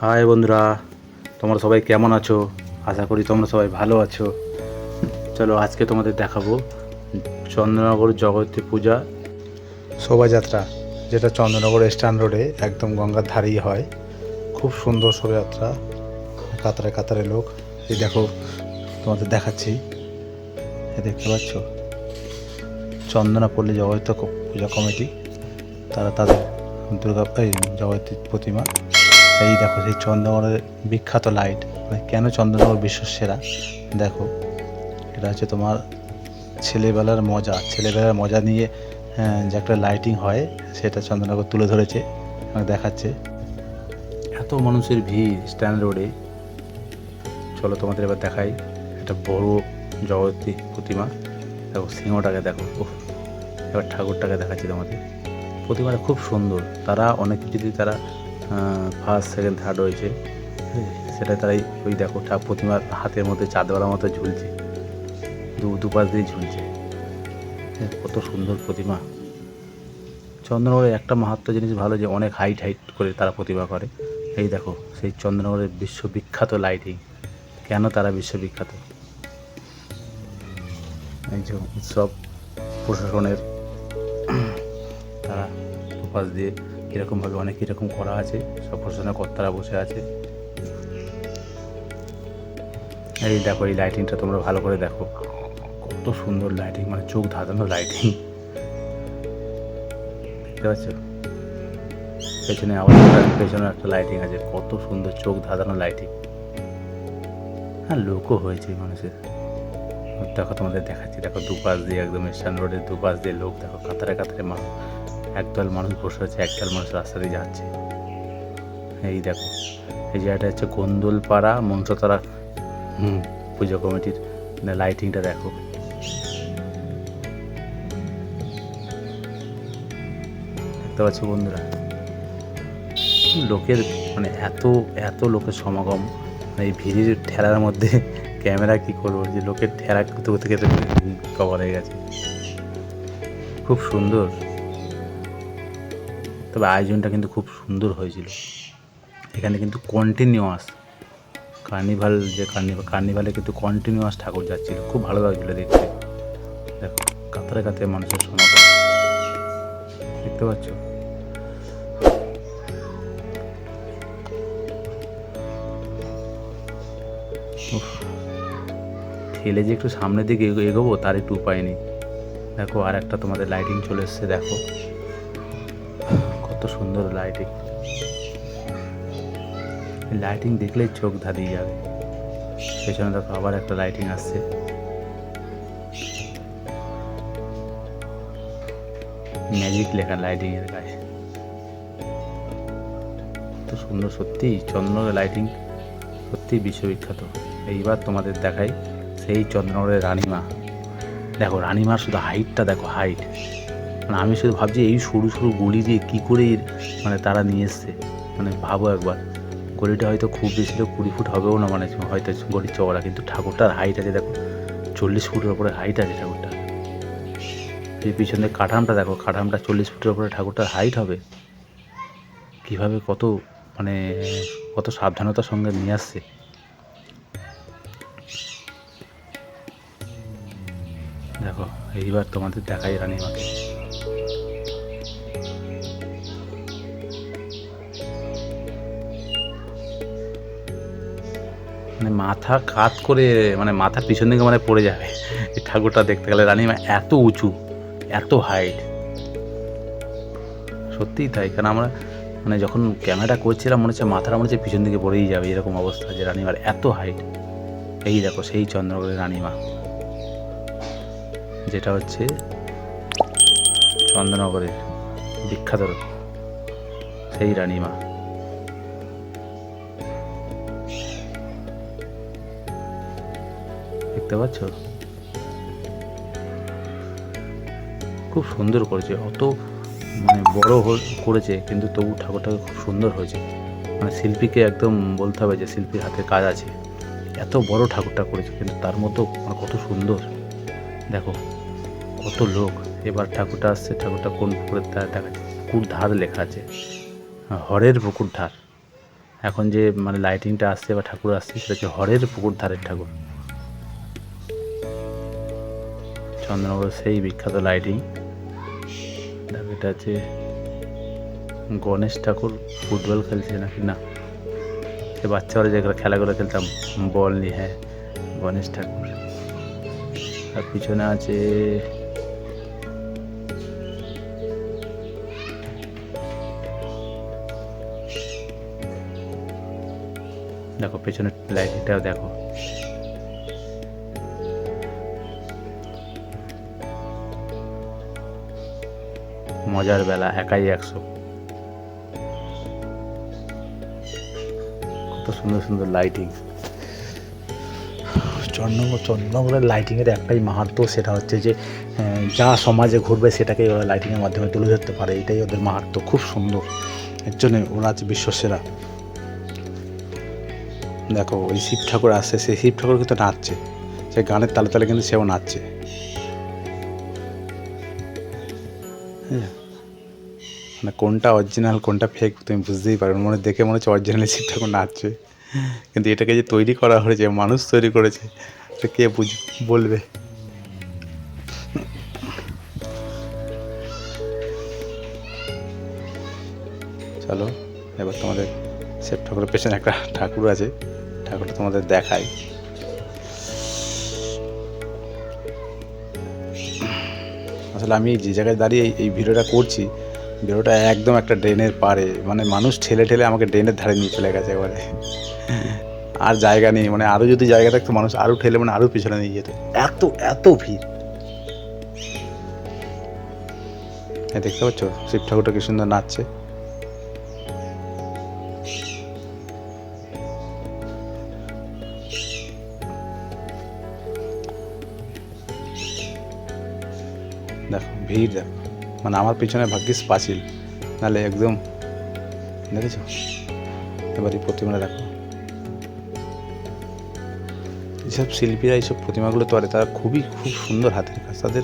High বন্ধুরা, তোমরা সবাই কেমন আছো? আশা করি তোমরা সবাই ভালো আছো। চলো আজকে তোমাদের দেখাবো চন্দ্রনগর জগতী পূজা শোভাযাত্রা, যেটা চন্দ্রনগর স্ট্যান্ড রোডে একদম গঙ্গার ধারেই হয়। খুব সুন্দর শোভাযাত্রা, কাতারে কাতারে লোক। এই দেখো, তোমাদের দেখাচ্ছি। এই দেখতে পাচ্ছ? চন্দনাপল্লী জগত পূজা কমিটি, তারা তাদের দুর্গা, এই প্রতিমা। এই দেখো সেই চন্দ্রনগরের বিখ্যাত লাইট মানে কেন চন্দ্রনগর বিশ্বের সেরা? দেখো এটা হচ্ছে তোমার ছেলেবেলার মজা। ছেলেবেলার মজা নিয়ে আহ, যে একটা লাইটিং হয় সেটা চন্দ্রনগর তুলে ধরেছে দেখাচ্ছে। এত মানুষের ভিড় স্ট্যান্ড রোডে চলো তোমাদের এবার দেখাই একটা বড় জগতী প্রতিমা। দেখো সিংহটাকে দেখো উফ, এবার ঠাকুরটাকে দেখাচ্ছি তোমাদের। প্রতিমাটা খুব সুন্দর। তারা অনেক যদি তারা ফার্স্ট সেকেন্ড থার্ড হয়েছে। হ্যাঁ, সেটা তারাই ওই দেখো ঠাক প্রতিমার হাতের মধ্যে চাঁদওয়ালার মতো ঝুলছে। দু দুপাশ দিয়ে ঝুলছে। হ্যাঁ, কত সুন্দর প্রতিমা। চন্দ্রনগরের একটা মাহাত্ম জিনিস ভালো যে অনেক হাইট হাইট করে তারা প্রতিমা করে। এই দেখো সেই চন্দ্রনগরের বিশ্ববিখ্যাত লাইটিং কেন তারা বিশ্ববিখ্যাত? এই যে উৎসব প্রশাসনের তারা দুপাশ দিয়ে কীরকমভাবে অনেক কীরকম করা আছে, সব প্রশাসনের কর্তারা বসে আছে। এই দেখো, এই লাইটিংটা তোমরা ভালো করে দেখো। কত সুন্দর লাইটিং মানে চোখ ধাঁধানো লাইটিং পেছনে আবার পেছনে একটা লাইটিং আছে, কত সুন্দর চোখ ধাঁধানো লাইটিং হ্যাঁ লোকও হয়েছে মানুষের। দেখো তোমাদের দেখাচ্ছি, দেখো দুপাশ দিয়ে একদম স্ট্যান্ড রোডের দুপাশ দিয়ে লোক, দেখো কাতারে কাতারে মানুষ। একদল মানুষ বসে আছে একদল মানুষ রাস্তা দিয়ে যাচ্ছে। এই দেখো এই জায়গাটা হচ্ছে গোন্দলপাড়া মঞ্চতলা হুম। পুজো কমিটির। লাইটিংটা দেখো। দেখতে পাচ্ছ বন্ধুরা? লোকের মানে এত এত লোকের সমাগম। এই ভিড়ের ঠেলার মধ্যে ক্যামেরা কি করব? যে লোকের ঠেলা করতে করতে করতে কভার হয়ে গেছে। খুব সুন্দর। তবে আয়োজনটা কিন্তু খুব সুন্দর হয়েছিল। এখানে কিন্তু কন্টিনিউয়াস কার্নিভাল যে কার্নিভাল কার্নিভালে কিন্তু কন্টিনিউয়াস ঠাকুর যাচ্ছিল। খুব ভালো লাগছিল দেখতে। দেখো, কাতারে কাতারে মানুষের সমাগম। দেখতে পাচ্ছ? ঠেলে যে একটু সামনের দিকে এগো- এগোবো, তার একটু উপায় নেই। দেখো আর একটা তোমাদের লাইটিং চলে এসছে, দেখো। সুন্দর লাইটিং লাইটিং দেখলেই চোখ ধাঁধিয়ে যাবে। পেছনে দেখো আবার একটা লাইটিং আসছে। ম্যাজিক লেখা লাইটিং এর গায়ে। কত সুন্দর, সত্যি চন্দ্রনগরের লাইটিং সত্যি বিশ্ববিখ্যাত। এইবার তোমাদের দেখাই সেই চন্দ্রনগরের রানীমা। দেখো, রানীমার শুধু হাইটটা দেখো হাইট মানে আমি শুধু ভাবছি এই সরু সরু গলি দিয়ে কী করে মানে তারা নিয়ে এসছে। মানে ভাবো একবার। গলিটা হয়তো খুব বেশি হলেও কুড়ি ফুট হবেও না মানে হয়তো গলির চওড়া, কিন্তু ঠাকুরটার হাইট আছে, দেখো। চল্লিশ ফুটের ওপরে হাইট আছে ঠাকুরটা এই পিছনে কাঠামটা দেখো, কাঠামটা চল্লিশ ফুটের ওপরে ঠাকুরটার হাইট হবে। কীভাবে কত মানে কত সাবধানতার সঙ্গে নিয়ে আসছে। দেখো, এইবার তোমাদের দেখাই রানীমাকে। মানে মাথা কাত করে মানে মাথার পিছন দিকে মানে পড়ে যাবে। এই ঠাকুরটা দেখতে গেলে রানীমা এত উঁচু, এত হাইট সত্যিই তাই, কারণ আমরা মানে যখন ক্যামেরা করছিলাম, মনে হচ্ছে মাথাটা মনে হচ্ছে পিছন দিকে পড়েই যাবে, এরকম অবস্থা যে রানীমার এত হাইট এই দেখো, সেই চন্দ্রগড়ের রানীমা। যেটা হচ্ছে চন্দ্রনগরের বিখ্যাত সেই রানীমা। দেখতে পাচ্ছ? খুব সুন্দর করেছে, অত মানে বড় করেছে, কিন্তু তবু ঠাকুরটাকে খুব সুন্দর হয়েছে। মানে শিল্পীকে একদম বলতে হবে যে শিল্পীর হাতে কাজ আছে। এত বড় ঠাকুরটা করেছে, কিন্তু তার মতো কত সুন্দর। দেখো, কত লোক। এবার ঠাকুরটা আসছে, ঠাকুরটা কোন পুকুরের ধার দেখা পুকুর ধার লেখা আছে। হরের পুকুর ধার। এখন যে মানে লাইটিংটা আসছে বা ঠাকুর আসছে, সেটা হচ্ছে হরের পুকুর ধারের ঠাকুর। চন্দ্রনগর সেই বিখ্যাত লাইটিং। এটা হচ্ছে গণেশ ঠাকুর ফুটবল খেলছে নাকি না? সে বাচ্চারা যেগুলো খেলাগুলো খেলতাম, বল নিয়ে হ্যাঁ গণেশ ঠাকুর। আর পিছনে আছে দেখো পেছনে লাইটিংটাও দেখো। মজার বেলা, একাই একশো। কত সুন্দর সুন্দর লাইটিং চন্দ্রনগর চন্দ্রনগরের লাইটিংয়ের একটাই মাহাত্ম সেটা হচ্ছে যে যা সমাজে ঘুরবে সেটাকে ওরা লাইটিংয়ের মাধ্যমে তুলে ধরতে পারে। এটাই ওদের মাহাত্ম, খুব সুন্দর। এর জন্য ওরা আছে বিশ্বসেরা। দেখো, ওই শিব ঠাকুর আসছে, সেই শিব ঠাকুর কিন্তু নাচছে। সে গানের তালে তালে কিন্তু সেও নাচছে। হ্যাঁ। মানে কোনটা অরিজিনাল কোনটা ফেক তুমি বুঝতেই পারবে মনে, দেখে মনে হচ্ছে অরিজিনালি শিব ঠাকুর নাচছে কিন্তু এটাকে যে তৈরি করা হয়েছে, মানুষ তৈরি করেছে, এটা কে বুঝ, বলবে? চলো, এবার তোমাদের শিব ঠাকুরের পেছনে একটা ঠাকুর আছে। ঠাকুরটা তোমাদের দেখাই। আসলে আমি যে জায়গায় দাঁড়িয়ে এই ভিডিওটা করছি ভিডিওটা একদম একটা ড্রেনের পারে মানে মানুষ ঠেলে ঠেলে আমাকে ড্রেনের ধারে নিয়ে চলে গেছে এবারে আর জায়গা নেই মানে আরও যদি জায়গা থাকতো, মানুষ আরও ঠেলে মানে আরও পিছনে নিয়ে যেত। এত এত ভিড়। হ্যাঁ দেখতে পাচ্ছ? শিব ঠাকুরটা কি সুন্দর নাচছে। দেখো, ভিড় দেখো। মানে আমার পিছনে ভাগ্যিস পাঁচিল। নাহলে একদম, দেখেছ? এবার এই প্রতিমাটা দেখো। এইসব শিল্পীরা এইসব প্রতিমাগুলো করে, তারা খুবই, খুব সুন্দর হাতের কাজ। তাদের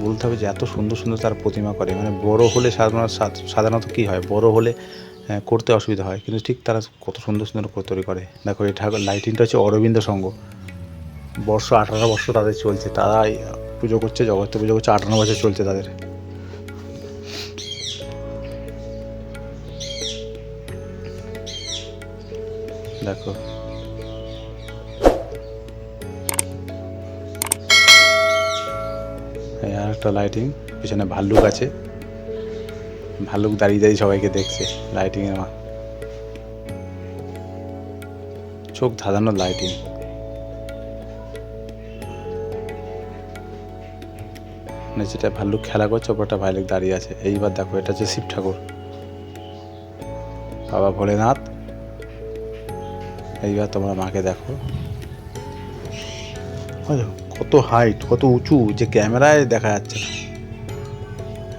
বলতে হবে যে, এত সুন্দর সুন্দর তারা প্রতিমা করে। মানে বড় হলে সাধারণত সাধারণত কী হয়? বড় হলে করতে অসুবিধা হয়। কিন্তু ঠিক তারা কত সুন্দর সুন্দর তৈরি করে। দেখো, এই ঠাকুর, লাইটিংটা হচ্ছে অরবিন্দ সংঘ। বর্ষ আঠারো বছর তাদের চলছে। তারা পুজো করছে জগত্ত পুজো করছে, আঠারো বছর চলছে তাদের। দেখো আর একটা লাইটিং পিছনে ভাল্লুক আছে। ভাল্লুক দাঁড়িয়ে দাঁড়িয়ে সবাইকে দেখছে লাইটিংয়ের মা। চোখ ধাঁধানো লাইটিং মানে যেটা ভাল্লুক খেলা করছে, ওপরটা ভাল্লুক দাঁড়িয়ে আছে। এইবার দেখো, এটা হচ্ছে শিব ঠাকুর। বাবা ভোলেনাথ এইবার তোমরা মাকে দেখো। কত হাইট কত উঁচু, যে ক্যামেরায় দেখা যাচ্ছে না।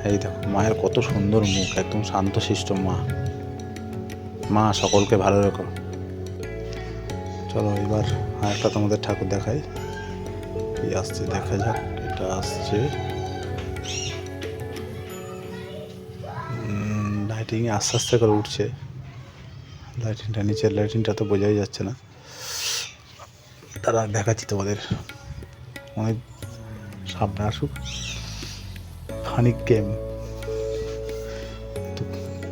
এই দেখো, মায়ের কত সুন্দর মুখ, একদম শান্তশিষ্ট মা। মা সকলকে ভালো রেখো। চলো এবার আর একটা তোমাদের ঠাকুর দেখাই। এই আসছে, দেখা যাক, এটা আসছে। লাইটিং আস্তে আস্তে করে উঠছে। লাইটিংটা নিচের লাইটিংটা তো বোঝাই যাচ্ছে না। তারা দেখাচ্ছি তোমাদের। অনেক সামনে আসুক। ফানিক গেম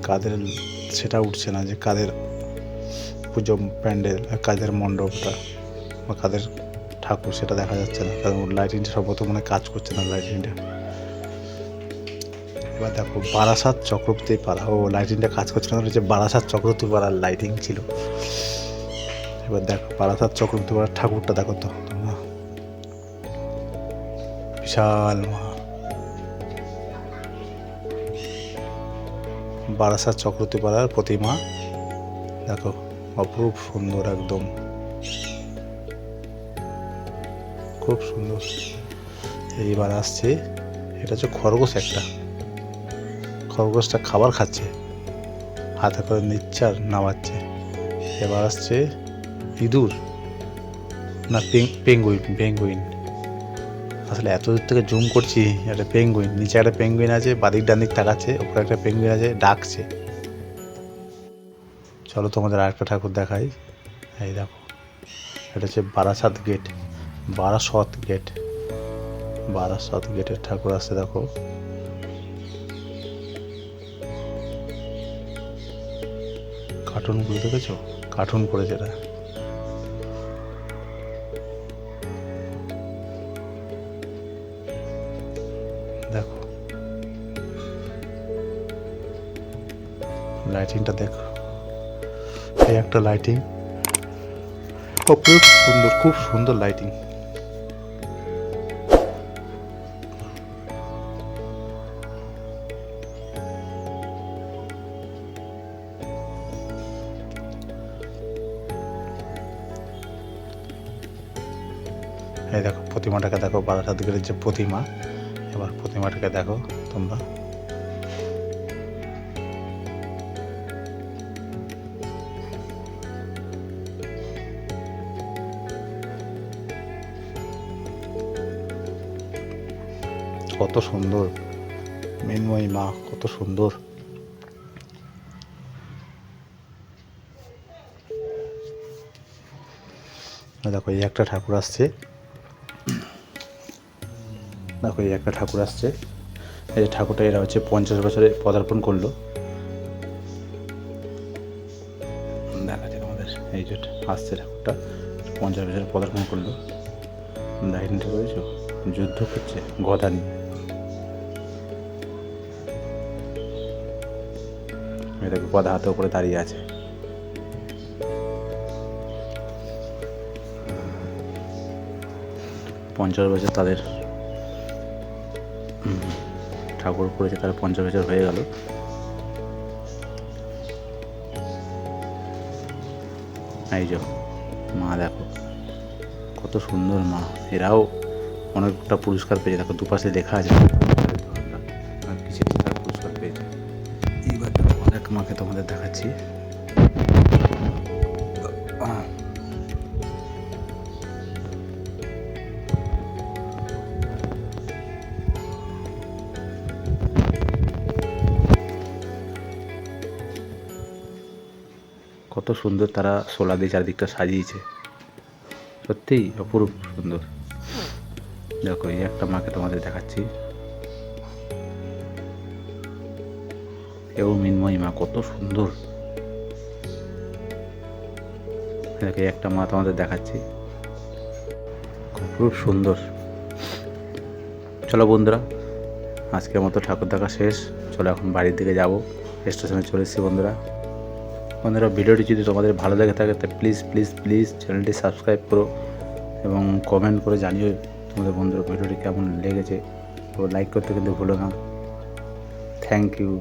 কাদের সেটা উঠছে না যে কাদের পুজো প্যান্ডেল কাদের মণ্ডপটা বা কাদের ঠাকুর সেটা দেখা যাচ্ছে না। কারণ লাইটিংটা সম্ভবত মনে কাজ করছে না লাইটিংটা এবার দেখো, বারাসাত চক্রবর্তী পাড়া। ও লাইটিংটা কাজ করছে না হচ্ছে বারাসাত চক্রবর্তী পাড়ার লাইটিং ছিল। এবার দেখো, বারাসাত চক্রবর্তী পাড়ার ঠাকুরটা দেখো তো। বিশাল মা। বারাসাত চক্রবর্তী পাড়ার প্রতিমা, দেখো, অপরূপ সুন্দর একদম। খুব সুন্দর। এইবার আসছে, এটা হচ্ছে খরগোশ একটা। খরগোশটা খাবার খাচ্ছে। হাতে করে নিচ্ছে আর নামাচ্ছে। এবার আসছে ইঁদুর না পেঙ্গুইন পেঙ্গুইন। আসলে এত দূর থেকে জুম করছি, একটা পেঙ্গুইন। নিচে একটা পেঙ্গুইন আছে বাদিক ডান দিক তাকাচ্ছে ওপরে একটা পেঙ্গুইন আছে, ডাকছে। চলো তোমাদের আরেকটা ঠাকুর দেখাই। এই দেখো, এটা হচ্ছে বারাসাত গেট, বারাসত গেট। বারাসত গেটের ঠাকুর আছে দেখো। কার্টুনগুলো দেখেছ? কার্টুন করে যেটা। দেখো। লাইটিংটা দেখো। এই একটা লাইটিং খুব সুন্দর খুব সুন্দর লাইটিং এই দেখো, প্রতিমাটাকে দেখো বারাসাত গেটের যে প্রতিমা, এবার প্রতিমাটাকে দেখো তোমরা। কত সুন্দর, মৃন্ময়ী মা, কত সুন্দর। দেখো, এই একটা ঠাকুর আসছে। দেখো এই একটা ঠাকুর আসছে। এই যে ঠাকুরটা এরা হচ্ছে পঞ্চাশ বছরে পদার্পণ করল। দেখা যাক আমাদের এই যে আসছে ঠাকুরটা, পঞ্চাশ বছরে পদার্পণ করল। লাইনটা রয়েছে যুদ্ধ করছে, গদা নিয়ে। এটাকে গদা হাতে উপরে দাঁড়িয়ে আছে। পঞ্চাশ বছর তাদের ঠাকুর করেছে তার পঞ্চাশ বছর হয়ে গেল। এই যে মা, দেখো, কত সুন্দর মা। এরাও অনেকটা পুরস্কার পেয়েছে। দেখো, দুপাশে লেখা আছে কত সুন্দর তারা সোলা দিয়ে চারিদিকটা সাজিয়েছে। সত্যিই অপরূপ সুন্দর। দেখো, এই একটা মাকে তোমাদের দেখাচ্ছি। এবং মিনময়ী মা, কত সুন্দর। দেখো একটা মা তোমাদের দেখাচ্ছি। খুব সুন্দর। চলো বন্ধুরা, আজকের মতো ঠাকুর দেখা শেষ। চলো এখন বাড়ির দিকে যাব। স্টেশনে চলে এসেছি বন্ধুরা। বন্ধুরা ভিডিওটি যদি তোমাদের ভালো লেগে থাকে, তো প্লিজ প্লিজ প্লিজ চ্যানেলটি সাবস্ক্রাইব করো এবং কমেন্ট করে জানিও তোমাদের বন্ধুরা ভিডিওটি কেমন লেগেছে। তো লাইক করতে কিন্তু ভুলো না। Thank you